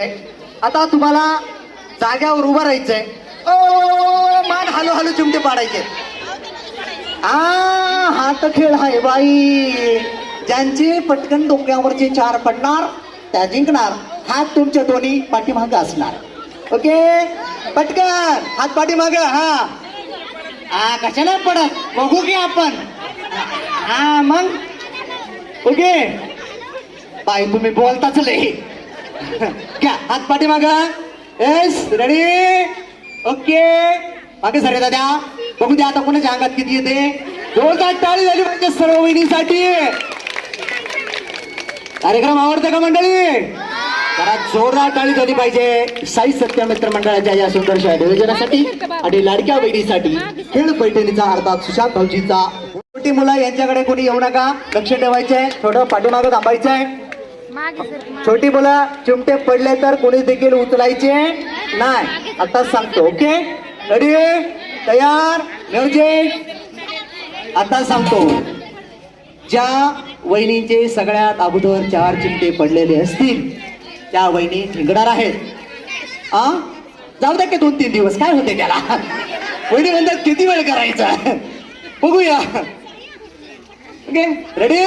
आता तुम्हाला जाग्यावर उभं राहायचंय. ओ मान हलू हलू चिमटे पाडायचे. आ हा तर खेळ आहे बाई. ज्यांचे पटकन डोक्यावरचे चार पडणार त्या जिंकणार. हात तुमच्या दोन्ही पाठीमाग असणार. ओके? पटकन. हात पाठीमाग हा. हा कशाला पडत? बघू की आपण. हा मग. ओके? बाई तुम्ही बोलताच लई घ्या हात पाठी माग? येस रेडी ओके मागे सर दादा. बघू द्या आता कोणाच्या अंगात किती येते. जोरदार टाळी झाली पाहिजे सर्व वहिनीसाठी. कार्यक्रम आवडते का मंडळी? जरा जोरदार टाळी झाली पाहिजे. साई सत्यमित्र मंडळाच्या या सुंदरशा नियोजनासाठी आणि लाडक्या बहिणीसाठी खेळ पैठणीचा अर्थात सुशांत भाऊजीचा. मोठी मुलं यांच्याकडे कोणी येऊ नका. लक्ष ठेवायचंय. थोडं पाठीमागं थांबायचंय. छोटी मुलं चिमटे पडले तर कोणी देखील उचलायचे नाही. आता सांगतो ओके? रेडी तयार? म्युझिक आता सांगतो. ज्या वहिनींचे सगळ्यात अगोदर चार चिमटे पडलेले असतील त्या वहिनी जिंकणार आहेत. आ? जाऊ द्या की दोन तीन दिवस. काय होते त्याला? वहिनी म्हणतात किती वेळ करायचा? बघूया. ओके रेडी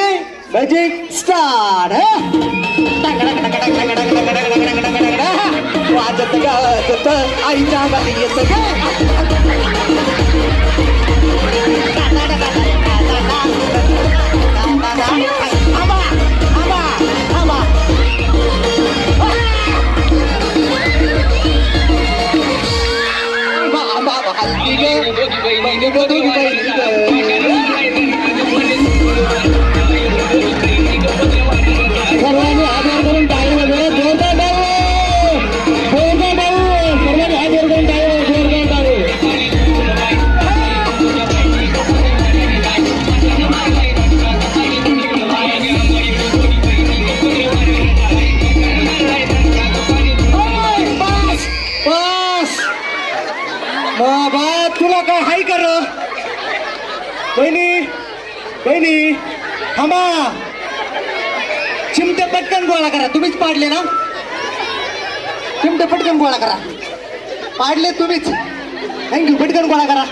மேஜிக் ஸ்டார்ட் வாஜத்துக்கு ஐந்தாவதியத்துக்கு ஆமா ஆமா ஆமா ஆமா ஆமா बाबा तुला काय हाय कर? बहिणी बहिणी थांबा. चिमटे पटकन गोळा करा. तुम्हीच पाडले ना? चिमटे पटकन गोळा करा. पाडले तुम्हीच. थँक्यू पटकन गोळा करा.